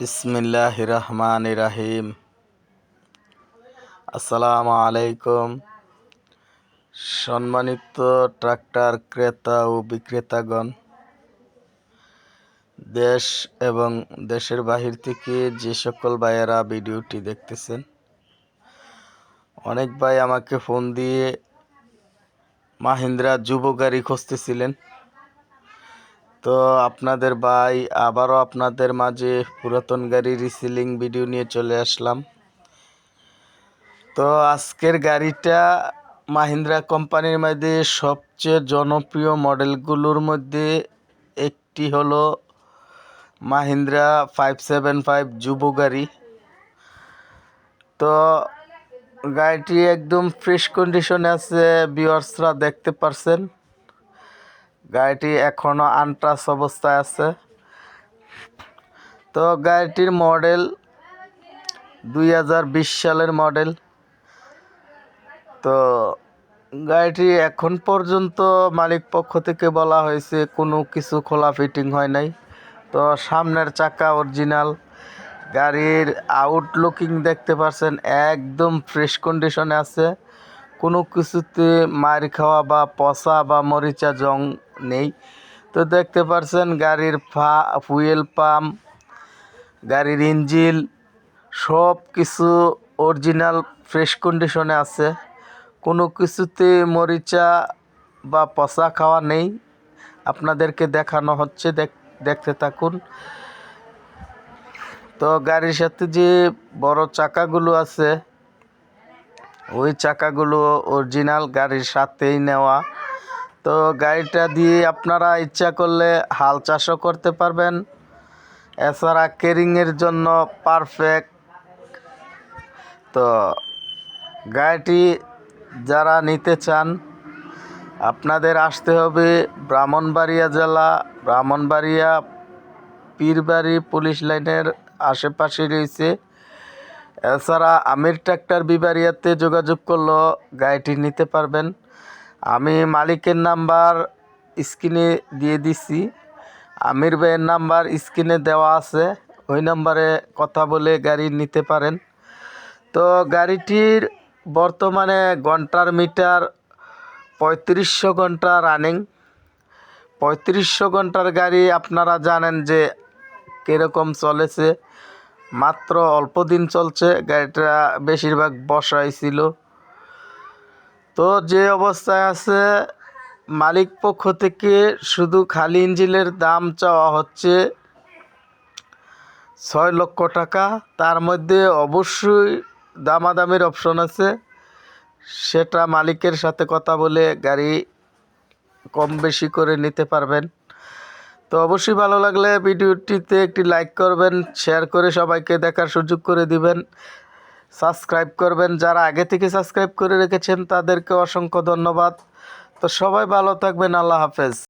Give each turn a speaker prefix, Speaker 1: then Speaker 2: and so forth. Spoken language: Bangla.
Speaker 1: বিসমিল্লাহ রহমান রাহিম আসসালামু আলাইকুম সম্মানিত ট্রাক্টর ক্রেতা ও বিক্রেতাগণ, দেশ এবং দেশের বাহির থেকে যে সকল ভাইয়েরা ভিডিওটি দেখতেছেন, অনেক ভাই আমাকে ফোন দিয়ে মাহিন্দ্রা যুব গাড়ি খুঁজতেছিলেন। তো আপনাদের ভাই, আবারও আপনাদের মাঝে পুরাতন গাড়ি রিসেলিং ভিডিও নিয়ে চলে আসলাম। তো আজকের গাড়িটা মাহিন্দ্রা কোম্পানির মধ্যে সবচেয়ে জনপ্রিয় মডেলগুলোর মধ্যে একটি হলো মাহিন্দ্রা ফাইভ সেভেন ফাইভ যুব গাড়ি। তো গাড়িটি একদম ফ্রেশ কন্ডিশনে আছে বিয়ার্সরা দেখতে পারছেন। গাড়িটি এখনও আনটাচ অবস্থায় আছে। তো গাড়িটির মডেল দুই হাজার বিশ সালের মডেল। তো গাড়িটি এখন পর্যন্ত মালিক পক্ষ থেকে বলা হয়েছে কোনো কিছু খোলা ফিটিং হয় নাই। তো সামনের চাকা অরিজিনাল। গাড়ির আউটলুকিং দেখতে পাচ্ছেন একদম ফ্রেশ কন্ডিশনে আছে। কোনো কিছুতে মার খাওয়া বা পচা বা মরিচা জং নেই। তো দেখতে পারছেন, গাড়ির ফা ফুয়েল পাম্প গাড়ির ইঞ্জিল সব কিছু অরিজিনাল ফ্রেশ কন্ডিশনে আছে। কোনো কিছুতে মরিচা বা পচা খাওয়া নেই। আপনাদেরকে দেখানো হচ্ছে দেখতে থাকুন। তো গাড়ির সাথে যে বড় চাকাগুলো আছে, ওই চাকাগুলো অরিজিনাল গাড়ির সাথেই নেওয়া। তো গাড়িটা দিয়ে আপনারা ইচ্ছা করলে হাল চাষও করতে পারবেন। এছাড়া কেরিংয়ের জন্য পারফেক্ট তো গাড়িটি যারা নিতে চান, আপনাদের আসতে হবে ব্রাহ্মণবাড়িয়া জেলা, ব্রাহ্মণবাড়িয়া পীরবাড়ি পুলিশ লাইনের আশেপাশে রয়েছে। এছাড়া আমির ট্র্যাক্টর বিবারিয়াতে যোগাযোগ করলেও গাড়িটি নিতে পারবেন। আমি মালিকের নাম্বার স্ক্রিনে দিয়ে দিছি। আমির ভাইয়ের নাম্বার স্ক্রিনে দেওয়া আছে। ওই নাম্বারে কথা বলে গাড়ি নিতে পারেন। তো গাড়িটির বর্তমানে ঘণ্টার মিটার পঁয়ত্রিশশো ঘণ্টা রানিং। পঁয়ত্রিশশো ঘণ্টার গাড়ি আপনারা জানেন যে কীরকম চলেছে। মাত্র অল্প দিন চলছে। গাড়িটা বেশিরভাগ বসাই ছিল। তো যে অবস্থায় আছে, মালিক পক্ষ থেকে শুধু খালি ইঞ্জিনের দাম চাওয়া হচ্ছে ছয় লক্ষ টাকা। তার মধ্যে অবশ্যই দামাদামির অপশন আছে। সেটা মালিকের সাথে কথা বলে গাড়ি কম বেশি করে নিতে পারবেন। তো অবশ্যই ভালো লাগলে ভিডিওটিতে একটি লাইক করবেন, শেয়ার করে সবাইকে দেখার সুযোগ করে দিবেন। সাবস্ক্রাইব করবেন। যারা আগে থেকে সাবস্ক্রাইব করে রেখেছেন, তাদেরকে অসংখ্য ধন্যবাদ। তো সবাই ভালো থাকবেন। আল্লাহ হাফেজ।